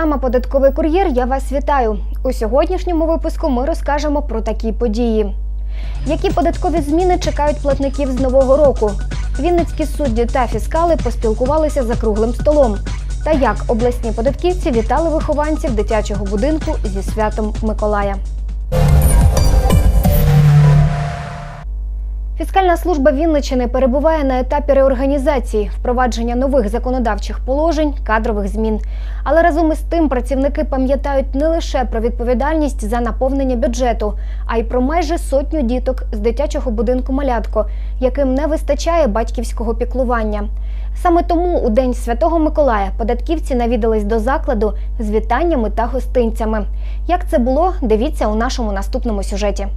програма Податковий кур'єр. Я вас вітаю. У сьогоднішньому випуску ми розкажемо про такі події. Які податкові зміни чекають платників з нового року? Вінницькі судді та фіскали поспілкувалися за круглим столом. Та як обласні податківці вітали вихованців дитячого будинку зі святом Миколая. Фіскальна служба Вінничини перебуває на етапі реорганізації, впровадження нових законодавчих положень, кадрових змін. Але разом із тим працівники пам'ятають не лише про відповідальність за наповнення бюджету, а й про майже сотню діток з дитячого будинку Малятко, яким не вистачає батьківського піклування. Саме тому у день Святого Миколая податківці навідались до закладу з вітаннями та гостинцями. Як це було, дивіться у нашому наступному сюжеті.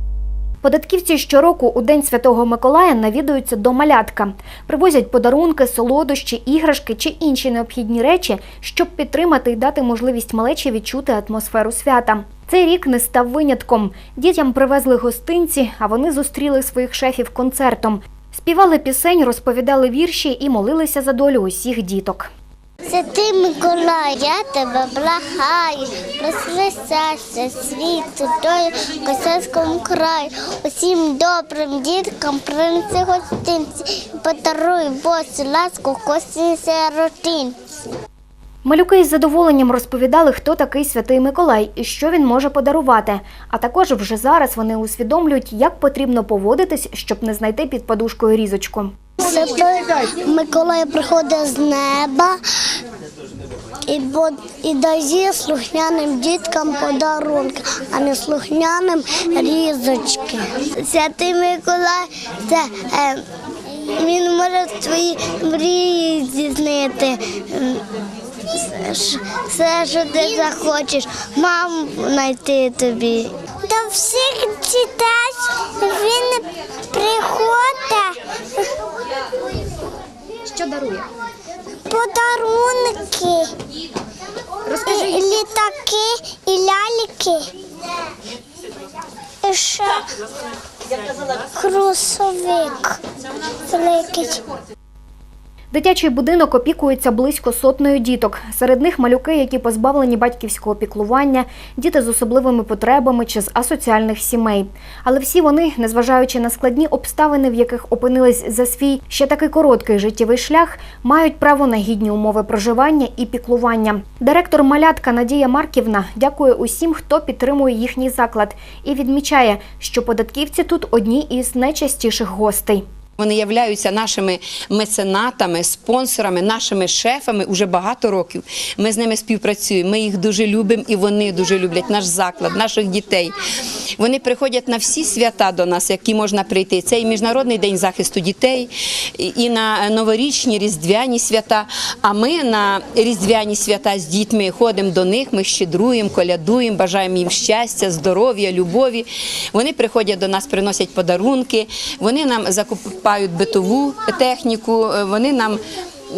Податківці щороку у День Святого Миколая навідуються до малятка, привозять подарунки, солодощі, іграшки чи інші необхідні речі, щоб підтримати і дати можливість малечі відчути атмосферу свята. Цей рік не став винятком. Дітям привезли гостинці, а вони зустріли своїх шефів концертом. Співали пісень, розповідали вірші і молилися за долю усіх діток. Святий Миколай, я тебе благаю, розвесайся світу, долю в косарському краю. Усім добрим діткам принеси гостинці, подаруй Босу ласку косі сиротинці. Малюки із задоволенням розповідали, хто такий святий Миколай і що він може подарувати. А також вже зараз вони усвідомлюють, як потрібно поводитись, щоб не знайти під подушкою різочку. Святий Миколай приходить з неба і, і дає слухняним діткам подарунки, а не слухняним різочки. Святий Миколай це е, він може твої мрії здійснити. Все, що ти захочеш, маму знайти тобі. До всіх дітей він приходить Що дарує? подарунки, Розкажи, і літаки, і ляльки. І ще крусовик великий. Дитячий будинок опікується близько сотнею діток. Серед них малюки, які позбавлені батьківського піклування, діти з особливими потребами чи з асоціальних сімей. Але всі вони, незважаючи на складні обставини, в яких опинились за свій ще такий короткий життєвий шлях, мають право на гідні умови проживання і піклування. Директор малятка Надія Марківна дякує усім, хто підтримує їхній заклад, і відмічає, що податківці тут одні із найчастіших гостей. Вони являються нашими меценатами, спонсорами, нашими шефами уже багато років. Ми з ними співпрацюємо. Ми їх дуже любимо і вони дуже люблять наш заклад, наших дітей. Вони приходять на всі свята до нас, які можна прийти. Це і міжнародний день захисту дітей, і- на новорічні різдвяні свята. А ми на різдвяні свята з дітьми ходимо до них. Ми щедруємо, колядуємо, бажаємо їм щастя, здоров'я, любові. Вони приходять до нас, приносять подарунки. Вони нам закупають битову техніку. е, Вони нам.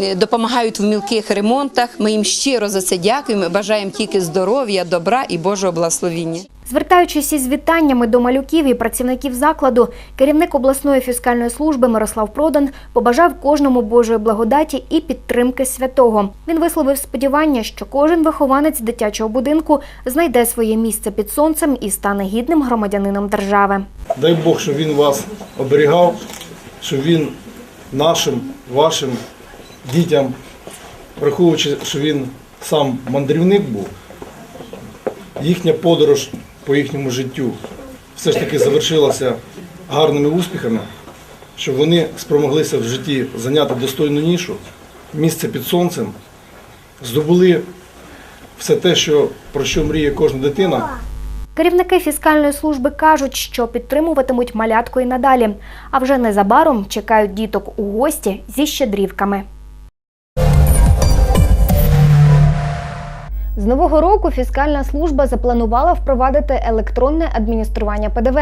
е, Допомагають в мілких ремонтах. Ми їм щиро за це дякуємо. Бажаємо тільки здоров'я, добра і Божого благословіння. Звертаючись із вітаннями до малюків і працівників закладу, керівник обласної фіскальної служби Мирослав Продан побажав кожному Божої благодаті і підтримки святого. Він висловив сподівання, що кожен вихованець дитячого будинку знайде своє місце під сонцем і стане гідним громадянином держави. Дай Бог, щоб він вас оберігав, щоб він нашим, вашим дітям, враховуючи, що він сам мандрівник був, їхня подорож по їхньому життю все ж таки завершилася гарними успіхами, щоб вони спромоглися в житті зайняти достойну нішу, місце під сонцем, здобули все те, що, про що мріє кожна дитина. Керівники фіскальної служби кажуть, що підтримуватимуть малятко і надалі, а вже незабаром чекають діток у гості зі щедрівками. З нового року фіскальна служба запланувала впровадити електронне адміністрування ПДВ.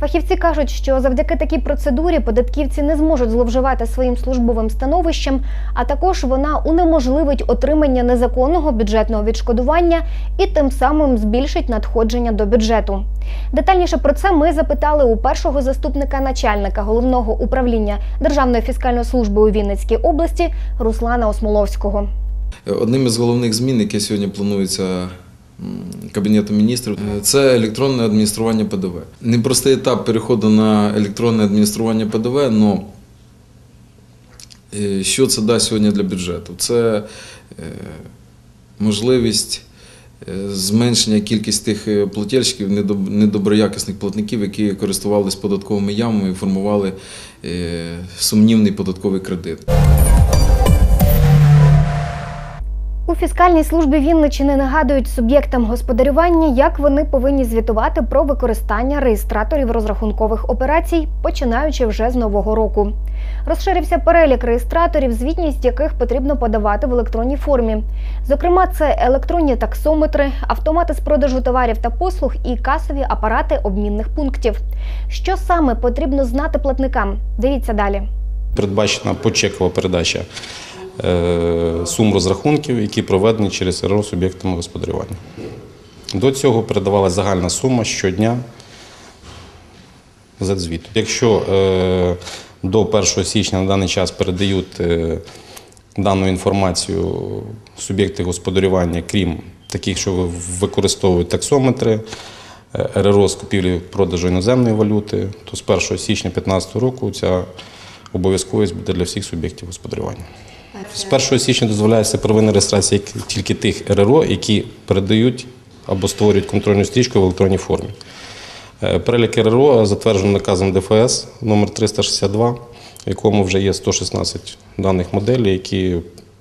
Фахівці кажуть, що завдяки такій процедурі податківці не зможуть зловживати своїм службовим становищем, а також вона унеможливить отримання незаконного бюджетного відшкодування і тим самим збільшить надходження до бюджету. Детальніше про це ми запитали у першого заступника начальника головного управління Державної фіскальної служби у Вінницькій області Руслана Осмоловського. Одним із головних змін, які сьогодні планується м, Кабінетом міністрів, е, це електронне адміністрування ПДВ. Непростий етап переходу на електронне адміністрування ПДВ, але що це дасть сьогодні для бюджету? Це е, можливість е, зменшення кількості тих плательщиків, недоброякісних платників, які користувалися податковими ямами і формували сумнівний податковий кредит. У фіскальній службі Вінничини нагадують суб'єктам господарювання, як вони повинні звітувати про використання реєстраторів розрахункових операцій, починаючи вже з нового року. Розширився перелік реєстраторів, звітність яких потрібно подавати в електронній формі. Зокрема, це електронні таксометри, автомати з продажу товарів та послуг і касові апарати обмінних пунктів. Що саме потрібно знати платникам? Дивіться далі. передбачена почекова передача сум розрахунків, які проведені через РРО суб'єктами господарювання. До цього передавалася загальна сума щодня за звіт. Якщо е, до 1 січня на даний час передають е, дану інформацію суб'єкти господарювання, крім таких, що використовують таксометри, е, РРО з купівлі продажу іноземної валюти, то з 1 січня 2015 року ця обов'язковість буде для всіх суб'єктів господарювання. З 1 січня дозволяється первинна реєстрація тільки тих РРО, які передають або створюють контрольну стрічку в електронній формі. Е, Перелік РРО затверджено наказом ДФС номер 362, в якому вже є 116 даних моделей, які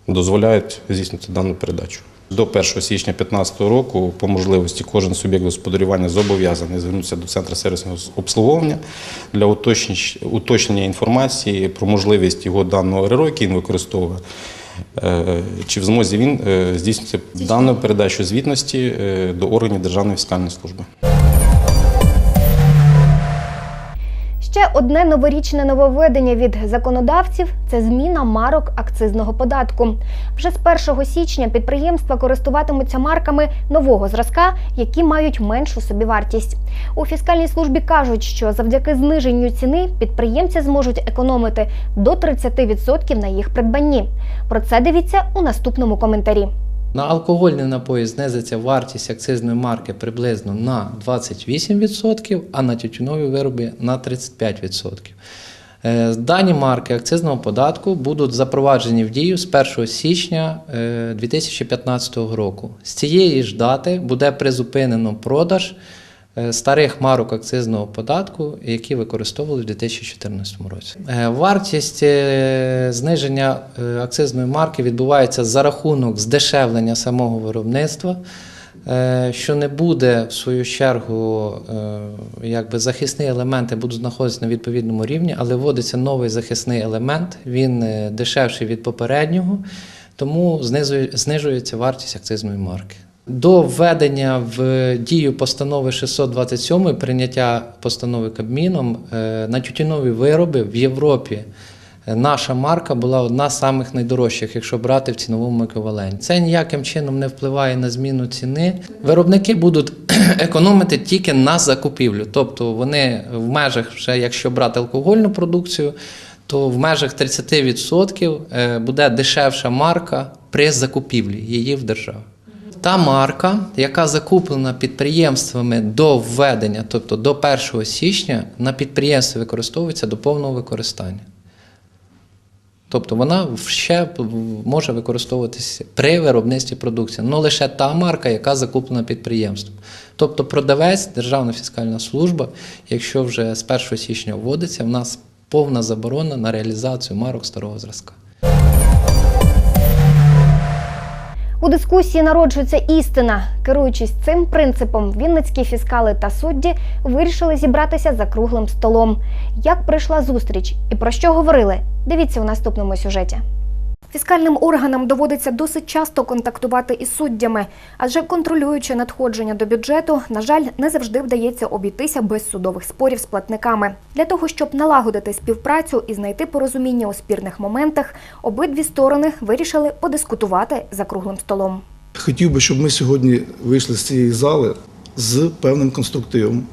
дозволяють здійснити дану передачу. До 1 січня 2015 року, по можливості, кожен суб'єкт господарювання зобов'язаний звернутися до центру сервісного обслуговування для уточнення- інформації про можливість його даного РРО, який він використовує, е, чи в змозі він е, здійснити дану передачу звітності е, до органів Державної фіскальної служби. Ще одне новорічне нововведення від законодавців це зміна марок акцизного податку. Вже з 1 січня підприємства користуватимуться марками нового зразка, які мають меншу собівартість. У фіскальній службі кажуть, що завдяки зниженню ціни підприємці зможуть економити до 30% на їх придбанні. Про це дивіться у наступному коментарі. На алкогольні напої знизиться вартість акцизної марки приблизно на 28%, а на тютюнові вироби на 35%. Е, Дані марки акцизного податку будуть запроваджені в дію з 1 січня е, 2015 року. З цієї ж дати буде призупинено продаж е, старих марок акцизного податку, які використовували в 2014 році. Е, Вартість е, зниження е, акцизної марки відбувається за рахунок здешевлення самого виробництва. е, Що не буде в свою чергу, е, якби захисні елементи будуть знаходитися на відповідному рівні, але вводиться новий захисний елемент, він е, дешевший від попереднього, тому знижується вартість акцизної марки. До введення в дію постанови 627 прийняття постанови Кабміном е, на тютюнові вироби в Європі е, наша марка була одна з самих найдорожчих, якщо брати в ціновому еквіваленті. Це ніяким чином не впливає на зміну ціни. Виробники будуть економити тільки на закупівлю, тобто вони в межах, вже якщо брати алкогольну продукцію, то в межах 30% е, буде дешевша марка при закупівлі її в державі. Та марка, яка закуплена підприємствами до введення, тобто до 1 січня, на підприємстві використовується до повного використання. Тобто вона ще може використовуватися при виробництві продукції, але лише та марка, яка закуплена підприємством. Тобто продавець, Державна фіскальна служба, якщо вже з 1 січня вводиться, в нас повна заборона на реалізацію марок старого зразка. У дискусії народжується істина. Керуючись цим принципом, вінницькі фіскали та судді вирішили зібратися за круглим столом. Як прийшла зустріч і про що говорили? Дивіться у наступному сюжеті. Фіскальним органам доводиться досить часто контактувати із суддями, адже контролюючи надходження до бюджету, на жаль, не завжди вдається обійтися без судових спорів з платниками. Для того щоб налагодити співпрацю і знайти порозуміння у спірних моментах, обидві сторони вирішили подискутувати за круглим столом. Хотів би, щоб ми сьогодні вийшли з цієї зали з певним конструктивом,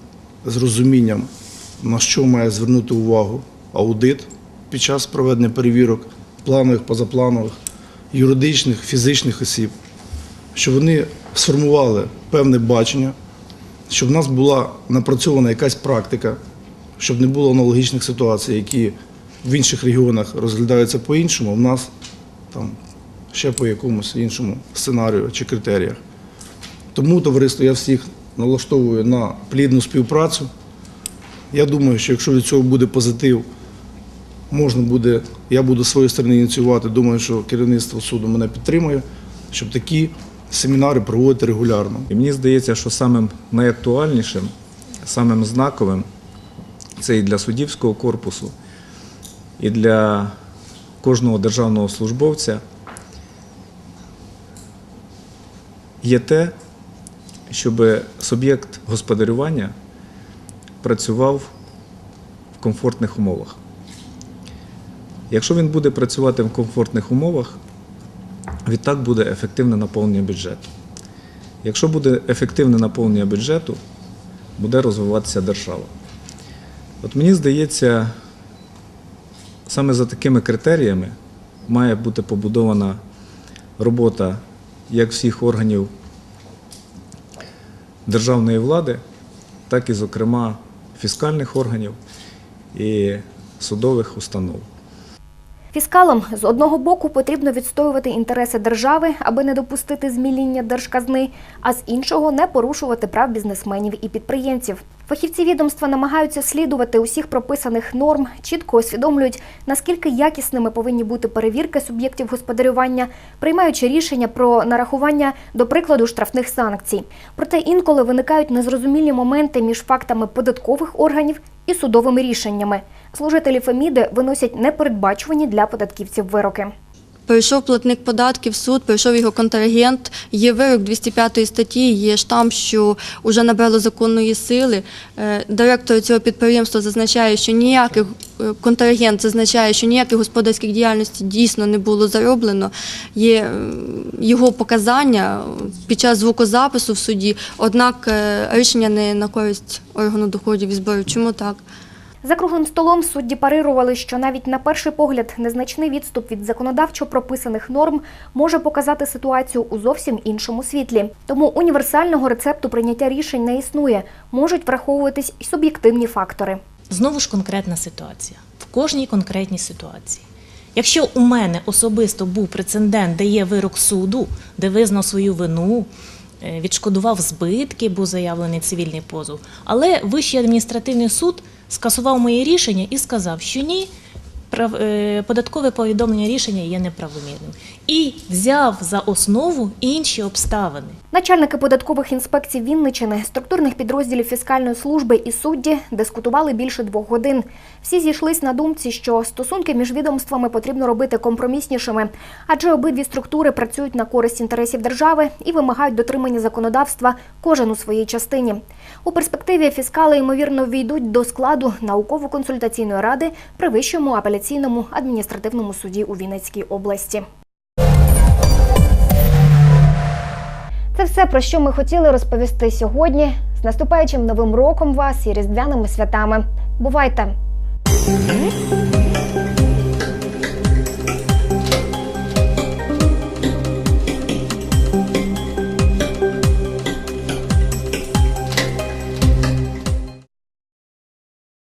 з розумінням, на що має звернути увагу аудит під час проведення перевірок, планових, позапланових, юридичних, фізичних осіб, щоб вони сформували певне бачення, щоб в нас була напрацьована якась практика, щоб не було аналогічних ситуацій, які в інших регіонах розглядаються по-іншому, в нас там ще по якомусь іншому сценарію чи критеріях. Тому, товариство, я всіх налаштовую на плідну співпрацю. Я думаю, що якщо від цього буде позитив, можна буде, я буду з своєї сторони ініціювати. Думаю, що керівництво суду мене підтримує, щоб такі семінари проводити регулярно. І мені здається, що самим найактуальнішим, самим знаковим це і для суддівського корпусу, і для кожного державного службовця є те, щоб суб'єкт господарювання працював в комфортних умовах. Якщо він буде працювати в комфортних умовах, відтак буде ефективне наповнення бюджету. Якщо буде ефективне наповнення бюджету, буде розвиватися держава. От мені здається, саме за такими критеріями має бути побудована робота як всіх органів державної влади, так і, зокрема, фіскальних органів і судових установ. Фіскалам з одного боку потрібно відстоювати інтереси держави, аби не допустити зміління держказни, а з іншого не порушувати прав бізнесменів і підприємців. Фахівці відомства намагаються слідувати усіх прописаних норм, чітко усвідомлюють, наскільки якісними повинні бути перевірки суб'єктів господарювання, приймаючи рішення про нарахування, до прикладу, штрафних санкцій. Проте інколи виникають незрозумілі моменти між фактами податкових органів і судовими рішеннями. Служителі Феміди виносять непередбачувані для податківців вироки. Прийшов платник податків суд, прийшов його контрагент, є вирок 205 статті, є штамп, що вже набрало законної сили. Е, Директор цього підприємства зазначає, що ніяких е, контрагент зазначає, що ніяких господарських діяльності дійсно не було зароблено. Є е, його показання під час звукозапису в суді, однак рішення не на користь органу доходів і зборів. Чому так? За круглим столом судді парирували, що навіть на перший погляд незначний відступ від законодавчо прописаних норм може показати ситуацію у зовсім іншому світлі. Тому універсального рецепту прийняття рішень не існує, можуть враховуватись і суб'єктивні фактори. Знову ж конкретна ситуація в кожній конкретній ситуації. Якщо у мене особисто був прецедент, де є вирок суду, де визнав свою вину, е, відшкодував збитки, був заявлений цивільний позов, але Вищий адміністративний суд скасував моє рішення і сказав, що ні, е, податкове повідомлення рішення є неправомірним. І взяв за основу інші обставини. Начальники податкових інспекцій Вінничини, структурних підрозділів фіскальної служби і судді дискутували більше двох годин. Всі зійшлись на думці, що стосунки між відомствами потрібно робити компроміснішими, адже обидві структури працюють на користь інтересів держави і вимагають дотримання законодавства кожен у своїй частині. У перспективі фіскали ймовірно війдуть до складу науково-консультаційної ради при вищому апеляційному адміністративному суді у Вінницькій області. Це все, про що ми хотіли розповісти сьогодні. З наступаючим новим роком вас і різдвяними святами. Бувайте!